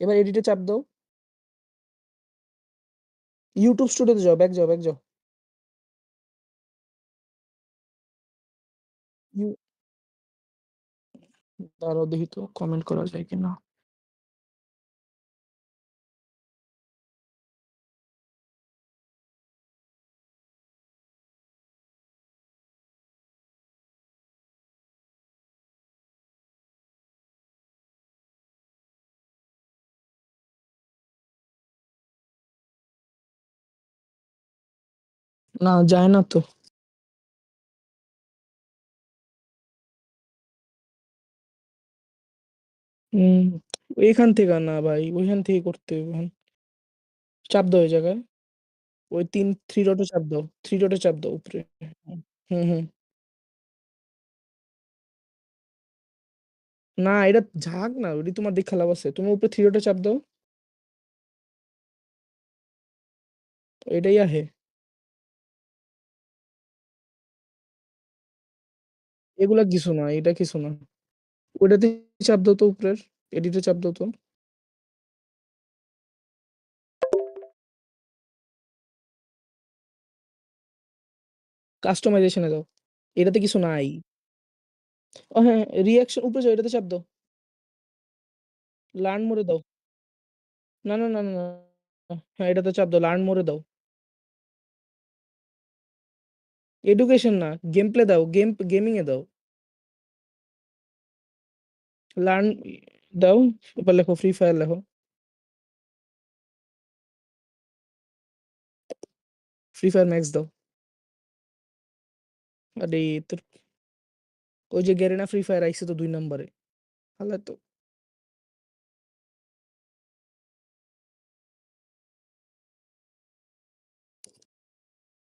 এবার এডিটে চাপ দাও। ইউটিউব স্টুডিওতে যাও ব্যাক যাও ব্যাক যাও। দেখি তো কমেন্ট করা যায় কিনা। না, যায় না তো। এখান থেকে না ভাই, ওইখান থেকে করতে হবে। চাপ দাও ওই জায়গায়। ওই তিন থ্রি ডটে চাপ দাও থ্রি ডটে চাপ দাও উপরে। হুম হুম। না, এটা ঝাঁক না ওটি তোমার দেখা লাভ আছে তুমি উপরে থ্রি ডটে চাপ দাও। এটাই আহে। এগুলা কিছু না, এটা কিছু না। ওটাতে চাপ দাও তো উপরের এডিটে চাপ দাও তো। কাস্টমাইজেশনে দাও, এটাতে কিছু নাই। ও হ্যাঁ রিয়াকশন উপরে যাও, এটাতে চাপ দাও। লার্ন মোড়ে দাও। না না না না না। হ্যাঁ এটাতে চাপ দাও লার্ন মোড়ে দাও। এডুকেশন না গেম প্লে দাও গেম গেমিং এ দাও লার্ন দাও এবার লেখো ফ্রি ফায়ার লেখো ফ্রি ফায়ার ম্যাক্স দাও আরে তোর ওই যে গ্যারেনা ফ্রি ফায়ার আইছে তো দুই নম্বরে হালা তো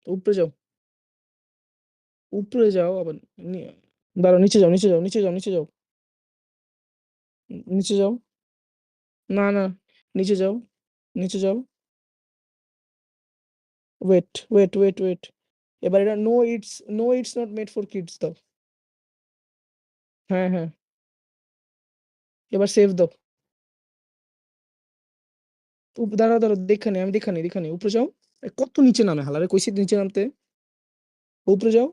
উপরে যাও উপরে যাও, আবার দাঁড়াও, নিচে যাও নিচে যাও নিচে যাও নিচে যাও। নিচে যাও। না না, নিচে যাও নিচে যাও। ওয়েট ওয়েট ওয়েট ওয়েট এবার এটা no it's no it's not made for kids দাও। হ্যাঁ হ্যাঁ। এবার সেভ দাও। দাঁড়াও দাঁড়াও দেখানি আমি দেখানি দেখানি উপরে যাও। কত নিচে নামে হালারে, কইছি নিচে নামতে? উপরে যাও।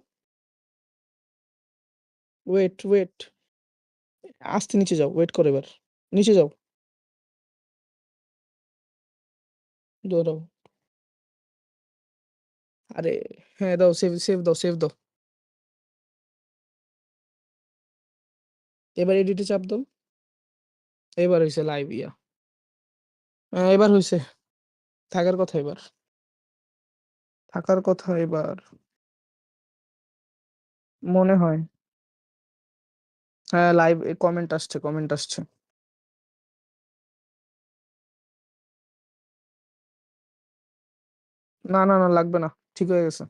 ওয়েট ওয়েট আস্তে নিচে যাও ওয়েট করো এবার। নিচে যাও। দাঁড়াও। আরে হ্যাঁ দাও সেভ সেভ দাও সেভ দাও। এবার এডিটে চাপ দাও। এবার হয়েছে লাইভ ইয়া এবার হয়েছে থাকার কথা এবার। থাকার কথা এবার। মনে হয়। হ্যাঁ লাইভ কমেন্ট আসছে কমেন্ট আসছে। না না না লাগবে না ঠিক হয়ে গেছে।